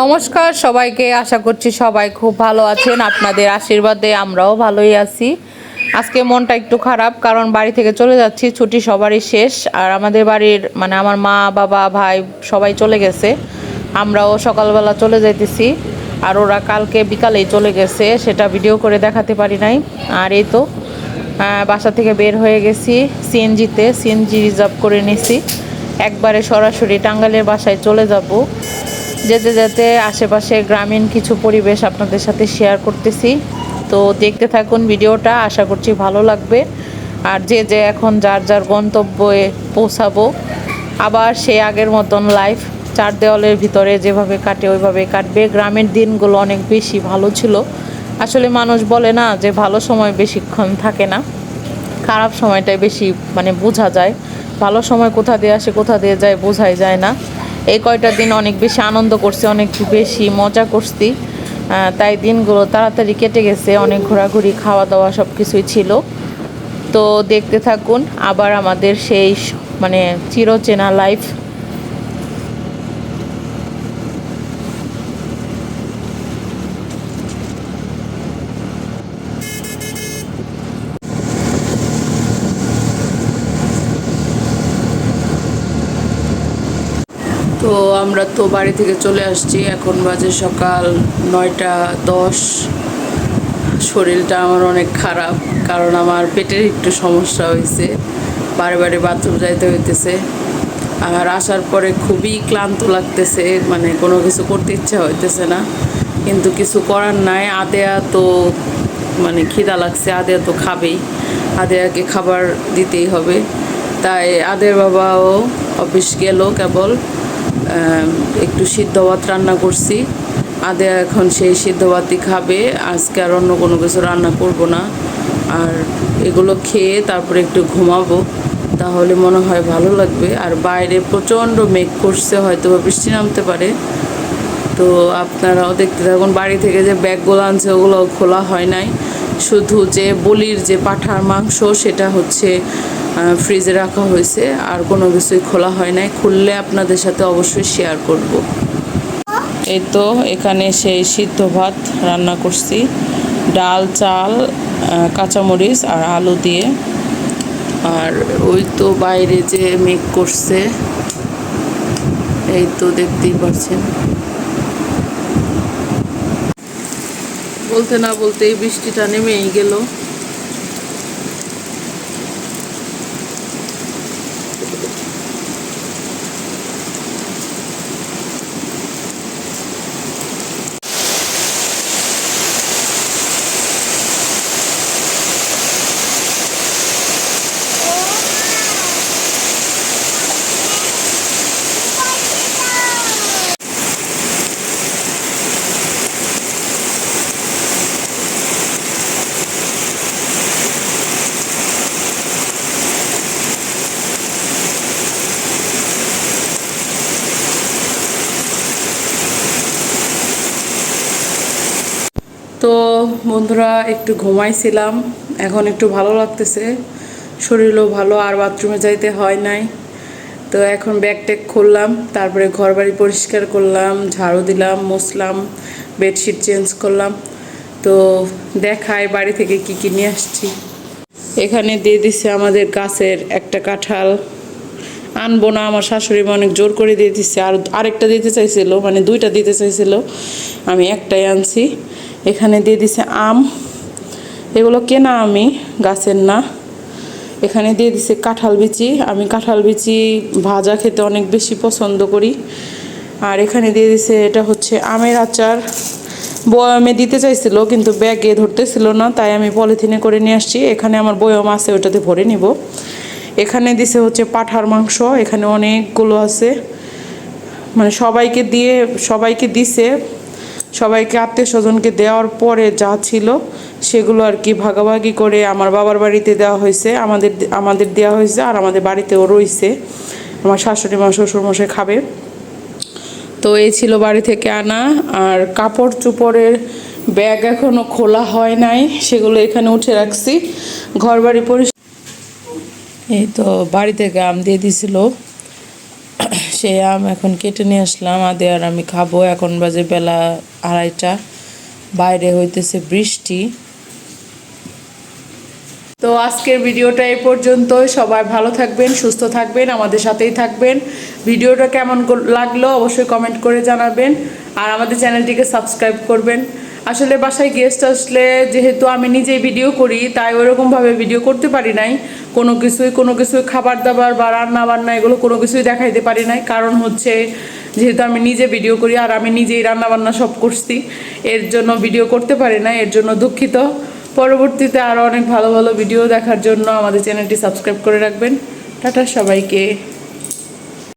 নমস্কার, সবাইকে আশা করছি সবাই খুব ভালো আছেন। আপনাদের আশীর্বাদে আমরাও ভালোই আছি। আজকে মনটা একটু খারাপ, কারণ বাড়ি থেকে চলে যাচ্ছি, ছুটি সবারই শেষ। আর আমাদের বাড়ির মানে আমার মা, বাবা, ভাই সবাই চলে গেছে। আমরাও সকালবেলা চলে যাইতেছি। আর ওরা কালকে বিকালেই চলে গেছে, সেটা ভিডিও করে দেখাতে পারি নাই। আর এই তো বাসা থেকে বের হয়ে গেছি, সিএনজিতে, সিএনজি রিজার্ভ করে নিছি। একবারে সরাসরি টাঙ্গালের বাসায় চলে যাব। যেতে যেতে আশেপাশে গ্রামীণ কিছু পরিবেশ আপনাদের সাথে শেয়ার করতেছি। তো দেখতে থাকুন ভিডিওটা, আশা করছি ভালো লাগবে। আর যে যে এখন যার যার গন্তব্যে পৌঁছাবো, আবার সেই আগের মতন লাইফ চার দেওয়ালের ভিতরে যেভাবে কাটে ওইভাবে কাটবে। গ্রামের দিনগুলো অনেক বেশি ভালো ছিল। আসলে মানুষ বলে না যে ভালো সময় বেশিক্ষণ থাকে না। খারাপ সময়টাই বেশি মানে বোঝা যায়। ভালো সময় কোথা দিয়ে আসে, কোথা দিয়ে যায়, বোঝাই যায় না। এই কয়টা দিন অনেক বেশি আনন্দ করছি, অনেক বেশি মজা করছি। তাই দিনগুলো তাড়াতাড়ি কেটে গেছে, অনেক ঘোরাঘুরি খাওয়া দাওয়া সব কিছুই ছিল। তো দেখতে থাকুন, আবার আমাদের সেই মানে চিরচেনা লাইফ তো আমরা তো বাড়ি থেকে চলে আসছি, এখন বাজে সকাল নয়টা দশ। শরীরটা আমার অনেক খারাপ, কারণ আমার পেটের একটু সমস্যা হয়েছে বারে বারে বাথরুম যাইতে হইতেছে। আর আসার পরে খুবই ক্লান্ত লাগতেছে মানে কোনো কিছু করতে ইচ্ছা হইতেছে না। কিন্তু কিছু করার নাই, আদেয়া তো মানে খিদা লাগছে, আদেয়া তো খাবেই। আদেয়াকে খাবার দিতেই হবে। তাই আদের বাবাও অফিস গেল কেবল। একটু সিদ্ধ ভাত রান্না করছি। আদে এখন সেই সিদ্ধ ভাতই খাবে। আজকে আর অন্য কোনো কিছু রান্না করব না। আর এগুলো খেয়ে তারপরে একটু ঘুমাবো। তাহলে মনে হয় ভালো লাগবে। আর বাইরে প্রচণ্ড মেঘ করছে হয়তো বা বৃষ্টি নামতে পারে। তো আপনারাও দেখতে থাকুন, বাড়ি থেকে যে ব্যাগগুলো আনছে ওগুলো খোলা হয় নাই। শুধু যে বলির যে পাঠার মাংস, সেটা হচ্ছে ফ্রিজে রাখা হয়েছে, আর কোনো কিছুই খোলা হয় নাই। খুললে আপনাদের সাথে অবশ্যই শেয়ার করব। এই তো এখানে সেই সিদ্ধ ভাত রান্না করছি। ডাল, চাল কাঁচামরিচ আর আলু দিয়ে। আর ওই তো বাইরে যে মেঘ করছে, এই তো দেখতেই পাচ্ছেন বলতে না বলতেই বৃষ্টিটা নেমেই গেল তো বন্ধুরা, একটু ঘুমাইছিলাম। এখন একটু ভালো লাগতেছে। শরীরও ভালো, আর বাথরুমে যাইতে হয় নাই। তো এখন ব্যাগ ট্যাগ খুললাম, তারপরে ঘর বাড়ি পরিষ্কার করলাম, ঝাড়ু দিলাম, মুছলাম বেডশিট চেঞ্জ করলাম। তো দেখায় বাড়ি থেকে কি কি নিয়ে আসছি। এখানে দিয়ে দিচ্ছে আমাদের গাছের একটা কাঁঠাল। আনব না, আমার শাশুড়ি মা অনেক জোর করে দিয়ে দিচ্ছে আর আরেকটা দিতে চাইছিল মানে দুইটা দিতে চাইছিল। আমি একটাই আনছি। এখানে দিয়ে দিছে আম। এগুলো কেনা আমি, গাছের না। এখানে দিয়ে দিছে কাঁঠাল বিচি। আমি কাঁঠাল বিচি ভাজা খেতে অনেক বেশি পছন্দ করি। আর এখানে দিয়ে দিছে এটা হচ্ছে আমের আচার। বয়ামে দিতে চাইছিল, কিন্তু ব্যাগে ধরতেছিল না, তাই আমি পলিথিনে করে নিয়ে আসছি। এখানে আমার বয়াম আছে, ওটাতে ভরে নিব। এখানে দিছে হচ্ছে পাঠার মাংস, এখানে অনেকগুলো আছে। মানে সবাইকে দিয়ে, সবাইকে দিছে। সবাইকে, আত্মীয় স্বজনকে দেওয়ার পরে যা ছিল সেগুলো আর কি ভাগাভাগি করে আমার বাবার বাড়িতে দেওয়া হয়েছে, আমাদের আমাদের দেওয়া হয়েছে আর আমাদের বাড়িতেও রয়েছে। আমার শাশুড়ি মা, শ্বশুরমশাই খাবে। তো এই ছিল বাড়ি থেকে আনা। আর কাপড় চোপড়ের ব্যাগ এখনও খোলা হয় নাই, সেগুলো এখানে উঠে রাখছি। ঘর বাড়ি পরিষ্কার এই তো বাড়ি থেকে আম দিয়ে দিছিল। সে আম এখন কেটে নিয়ে আসলাম, আদে আর আমি খাব। এখন বাজে বেলা আড়াইটা, বাইরে হইতেছে বৃষ্টি। তো আজকের ভিডিওটা এ পর্যন্তই। সবাই ভালো থাকবেন, সুস্থ থাকবেন, আমাদের সাথেই থাকবেন। ভিডিওটা কেমন লাগল অবশ্যই কমেন্ট করে জানাবেন। আর আমাদের চ্যানেলটিকে সাবস্ক্রাইব করবেন। আসলে বাসায় গেস্ট আসলে যেহেতু আমি নিজেই ভিডিও করি, তাই ওরকমভাবে ভিডিও করতে পারি নাই। কোনো কিছুই কোনো কিছুই খাবার দাবার বা রান্না বান্না এগুলো কোনো কিছুই দেখাইতে পারি নাই। কারণ হচ্ছে যেহেতু আমি নিজে ভিডিও করি আর আমি নিজেই রান্না বান্না সব করছি, এর জন্য ভিডিও করতে পারি না এর জন্য দুঃখিত। পরবর্তীতে আরও অনেক ভালো ভালো ভিডিও দেখার জন্য আমাদের চ্যানেলটি সাবস্ক্রাইব করে রাখবেন। টাটা সবাইকে।